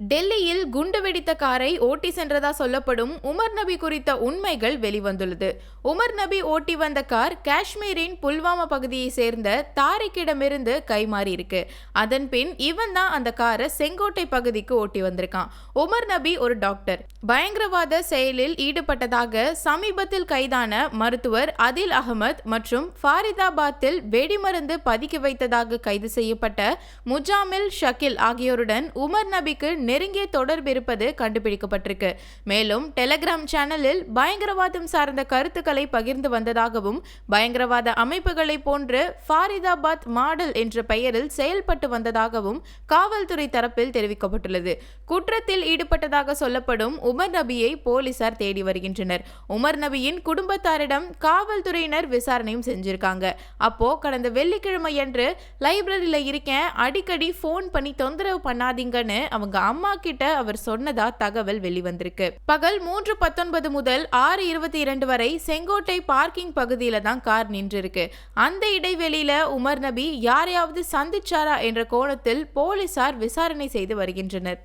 டெல்லியில் குண்டு வெடித்த காரை ஓட்டி சென்றதா சொல்லப்படும் உமர் நபி குறித்த உண்மைகள் வெளிவந்துள்ளது. உமர் நபி ஓட்டி வந்த கார் காஷ்மீரின் புல்வாமா பகுதியை சேர்ந்த தாரிக்கிடமிருந்து கைமாறி இருக்கு அதன் பின் இவன் தான் அந்த காரை செங்கோட்டை பகுதிக்கு ஓட்டி வந்திருக்கான். உமர் நபி ஒரு டாக்டர். பயங்கரவாத செயலில் ஈடுபட்டதாக சமீபத்தில் கைதான மருத்துவர் அதில் அகமத் மற்றும் ஃபாரிதாபாத்தில் வெடிமருந்து பதுக்கி வைத்ததாக கைது செய்யப்பட்ட முஜாமில் ஷக்கில் ஆகியோருடன் உமர் நபிக்கு நெருங்கிய தொடர்பு இருப்பது கண்டுபிடிக்கப்பட்டிருக்கு. மேலும் டெலகிராம் சேனலில் பயங்கரவாதம் சார்ந்த கருத்துக்களை பகிர்ந்து வந்ததாகவும் பயங்கரவாத அமைப்புகளை போன்று ஃபாரிதாபாத் மாடல் என்ற பெயரில் செயல்பட்டு வந்ததாகவும் காவல்துறை தரப்பில் தெரிவிக்கப்பட்டுள்ளது. குற்றத்தில் ஈடுபட்டதாக சொல்லப்படும் உமர் நபியை போலீசார் தேடி வருகின்றனர். உமர் நபியின் குடும்பத்தாரிடம் காவல்துறையினர் விசாரணையும் செஞ்சிருக்காங்க. அப்போ கடந்த வெள்ளிக்கிழமை அன்று லைப்ரரியில இருக்கேன் அடிக்கடி ஃபோன் பண்ணி தொந்தரவு பண்ணாதீங்கன்னு அவங்க அம்மா கிட்ட அவர் சொன்னதா தகவல் வெளிவந்திருக்கு. பகல் மூன்று பத்தொன்பது முதல் ஆறு இருபத்தி இரண்டு வரை செங்கோட்டை பார்க்கிங் பகுதியில தான் கார் நின்றிருக்கு. அந்த இடைவெளியில உமர் நபி யாரையாவது சந்திச்சாரா என்ற கோணத்தில் போலீசார் விசாரணை செய்து வருகின்றனர்.